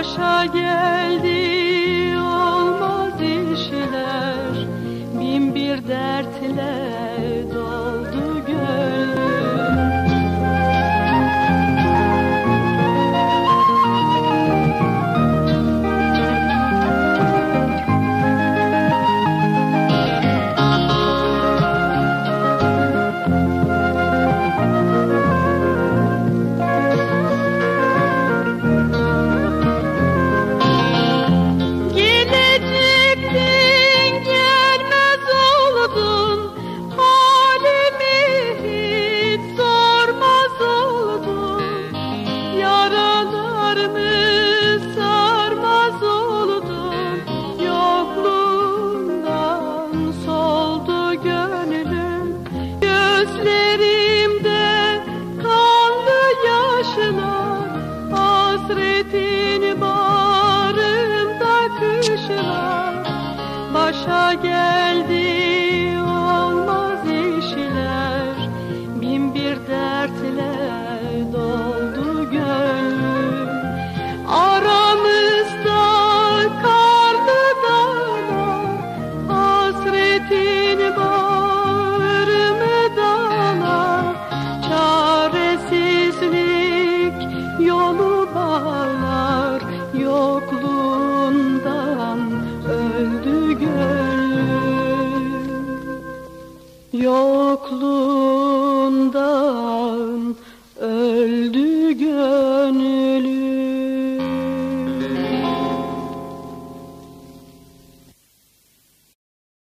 başa geldi olmaz işler. Bin bir dertler. Gözlerimde kanlı yaşına Hasretin bağrımda kışına. Başa geldi olmaz işler Bin bir dertler. yokluğu